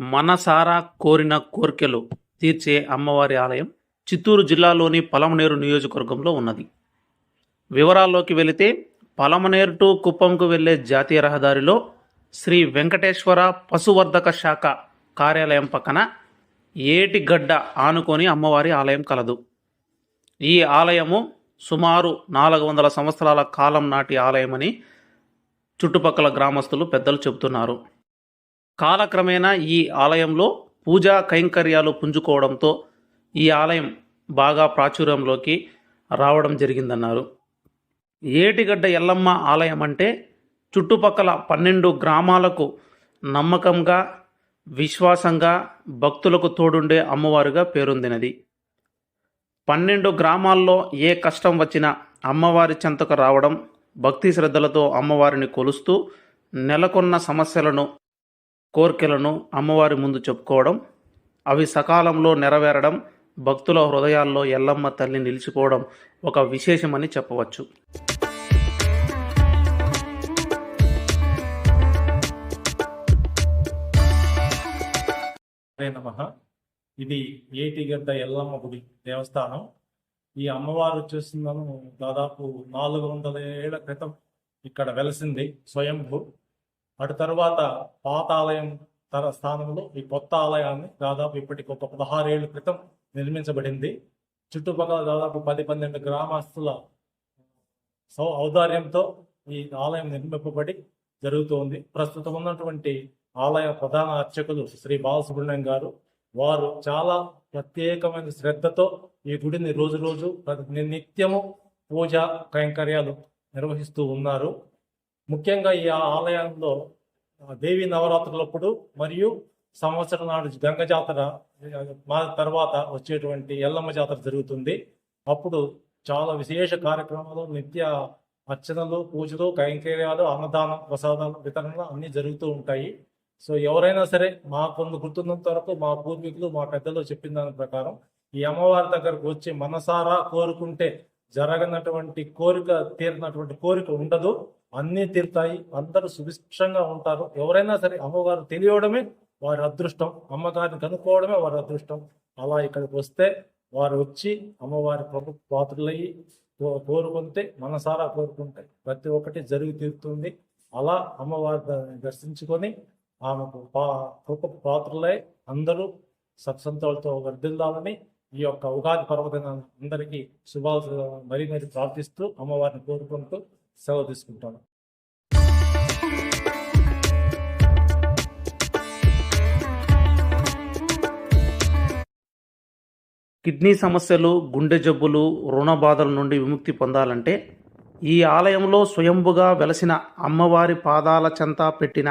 మనసారా కోరిన కోర్కెలు తీర్చే అమ్మవారి ఆలయం చిత్తూరు జిల్లాలోని పలమనేరు నియోజకవర్గంలో ఉన్నది. వివరాల్లోకి వెళితే పలమనేరు టు కుప్పంకు వెళ్ళే జాతీయ రహదారిలో శ్రీ వెంకటేశ్వర పశువర్ధక శాఖ కార్యాలయం పక్కన ఏటిగడ్డ ఆనుకొని అమ్మవారి ఆలయం కలదు. ఈ ఆలయము సుమారు నాలుగు వందల సంవత్సరాల కాలం నాటి ఆలయమని చుట్టుపక్కల గ్రామస్తులు పెద్దలు చెబుతున్నారు. కాలక్రమేణా ఈ ఆలయంలో పూజా కైంకర్యాలు పుంజుకోవడంతో ఈ ఆలయం బాగా ప్రాచుర్యంలోకి రావడం జరిగిందన్నారు. ఏటిగడ్డ ఎల్లమ్మ ఆలయం అంటే చుట్టుపక్కల పన్నెండు గ్రామాలకు నమ్మకంగా విశ్వాసంగా భక్తులకు తోడుండే అమ్మవారుగా పేరొందినది. పన్నెండు గ్రామాల్లో ఏ కష్టం వచ్చినా అమ్మవారి చెంతకు రావడం భక్తి శ్రద్ధలతో అమ్మవారిని కొలుస్తూ నెలకొన్న సమస్యలను కోర్కెలను అమ్మవారి ముందు చెప్పుకోవడం అవి సకాలంలో నెరవేరడం భక్తుల హృదయాల్లో ఎల్లమ్మ తల్లి నిలిచిపోవడం ఒక విశేషమని చెప్పవచ్చు. నమ. ఇది ఏటిగడ్డ ఎల్లమ్మ గుడి దేవస్థానం. ఈ అమ్మవారు చూసిందను దాదాపు నాలుగు వందల ఏళ్ళ క్రితం ఇక్కడ వెలసింది స్వయంభూ. అటు తర్వాత పాత ఆలయం తన స్థానంలో ఈ కొత్త ఆలయాన్ని దాదాపు ఇప్పటికి ఒక పదహారు క్రితం నిర్మించబడింది. చుట్టుపక్కల దాదాపు పది పన్నెండు గ్రామస్తుల సౌ ఔదార్యంతో ఈ ఆలయం నిర్మింపబడి జరుగుతోంది. ప్రస్తుతం ఉన్నటువంటి ఆలయ ప్రధాన అర్చకులు శ్రీ బాలసుబ్రహ్మణ్యం గారు. వారు చాలా ప్రత్యేకమైన శ్రద్ధతో ఈ గుడిని రోజు రోజు ప్రతి నిత్యము పూజ కైంకర్యాలు నిర్వహిస్తూ ఉన్నారు. ముఖ్యంగా ఈ ఆలయంలో దేవి నవరాత్రులప్పుడు మరియు సంవత్సరం నాడు గంగ జాతర మా తర్వాత వచ్చేటువంటి ఎల్లమ్మ జాతర జరుగుతుంది. అప్పుడు చాలా విశేష కార్యక్రమాలు నిత్య అర్చనలు పూజలు కైంకర్యాలు అన్నదానం ప్రసాదాలు వితరణలు అన్నీ జరుగుతూ ఉంటాయి. సో ఎవరైనా సరే మా కొన్ని గుర్తున్నంత వరకు మా పూర్వీకులు మా పెద్దలు చెప్పిన దాని ప్రకారం ఈ అమ్మవారి దగ్గరకు వచ్చి మనసారా కోరుకుంటే జరగనటువంటి కోరిక తీరినటువంటి కోరిక ఉండదు. అన్నీ తీరుతాయి. అందరూ సుభిక్షంగా ఉంటారు. ఎవరైనా సరే అమ్మవారు తెలియడమే వారి అదృష్టం. అమ్మగారిని కనుక్కోవడమే వారి అదృష్టం. అలా ఇక్కడికి వస్తే వారు వచ్చి అమ్మవారి ప్రభు పాత్రులయ్యి కోరుకుంటే మనసారా కోరుకుంటే ప్రతి ఒక్కటి జరిగి తీరుతుంది. అలా అమ్మవారిని దర్శించుకొని ఆమెకు పా కృప పాత్రులై అందరూ సత్సంతాలతో వర్దిల్లాలని ఈ యొక్క ఉగాది పర్వదిన అందరికీ శుభాలు మరీ మరీ ప్రార్థిస్తూ అమ్మవారిని కోరుకుంటూ సెలవు తీసుకుంటాను. కిడ్నీ సమస్యలు గుండె జబ్బులు రుణ బాధల నుండి విముక్తి పొందాలంటే ఈ ఆలయంలో స్వయంభుగా వెలసిన అమ్మవారి పాదాల చెంత పెట్టిన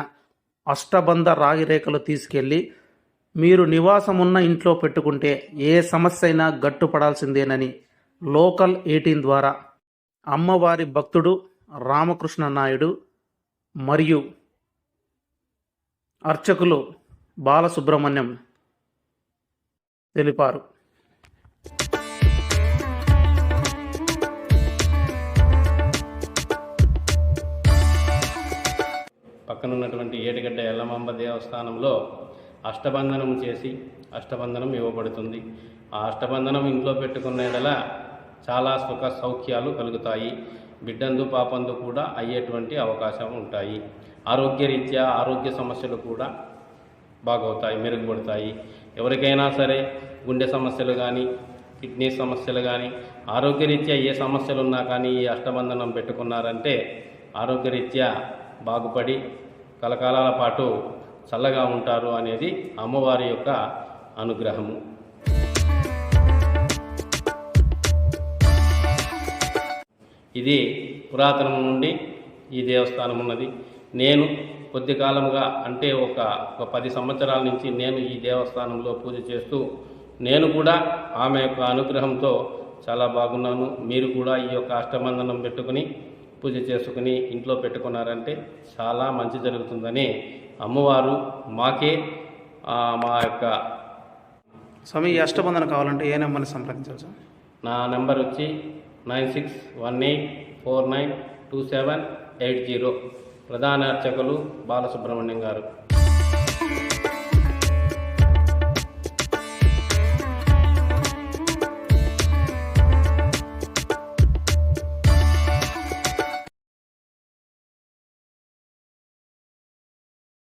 అష్టబంధ రాగి రేఖలు తీసుకెళ్ళి మీరు నివాసమున్న ఇంట్లో పెట్టుకుంటే ఏ సమస్య అయినా గట్టుపడాల్సిందేనని లోకల్ ఎయిటీన్ ద్వారా అమ్మవారి భక్తుడు రామకృష్ణ నాయుడు మరియు అర్చకులు బాలసుబ్రహ్మణ్యం తెలిపారు. పక్కన ఉన్నటువంటి ఏటిగడ్డ ఎల్లమాంబ దేవస్థానంలో అష్టబంధనం చేసి అష్టబంధనం ఇవ్వబడుతుంది. ఆ అష్టబంధనం ఇంట్లో పెట్టుకున్న చాలా సుఖ సౌఖ్యాలు కలుగుతాయి. బిడ్డందు పాపందు కూడా అయ్యేటువంటి అవకాశం ఉంటాయి. ఆరోగ్యరీత్యా ఆరోగ్య సమస్యలు కూడా బాగవుతాయి మెరుగుపడతాయి. ఎవరికైనా సరే గుండె సమస్యలు కానీ కిడ్నీ సమస్యలు కానీ ఆరోగ్యరీత్యా ఏ సమస్యలు ఉన్నా కానీ ఈ అష్టబంధనం పెట్టుకున్నారంటే ఆరోగ్యరీత్యా బాగుపడి కలకాలాల పాటు చల్లగా ఉంటారు అనేది అమ్మవారి యొక్క అనుగ్రహము. ఇది పురాతనం నుండి ఈ దేవస్థానం ఉన్నది. నేను కొద్ది కాలంగా అంటే ఒక ఒక పది సంవత్సరాల నుంచి నేను ఈ దేవస్థానంలో పూజ చేస్తూ నేను కూడా ఆమె యొక్క అనుగ్రహంతో చాలా బాగున్నాను. మీరు కూడా ఈ యొక్క అష్టమందనం పెట్టుకుని పూజ చేసుకుని ఇంట్లో పెట్టుకున్నారంటే చాలా మంచి జరుగుతుందని అమ్మవారు మాకే మా యొక్క స్వామి అష్టబంధన కావాలంటే ఏ నెంబర్ని సంప్రదించవచ్చు? నా నెంబర్ వచ్చి nine six one eight four nine two seven eight zero. ప్రధాన అర్చకులు బాలసుబ్రహ్మణ్యం గారు.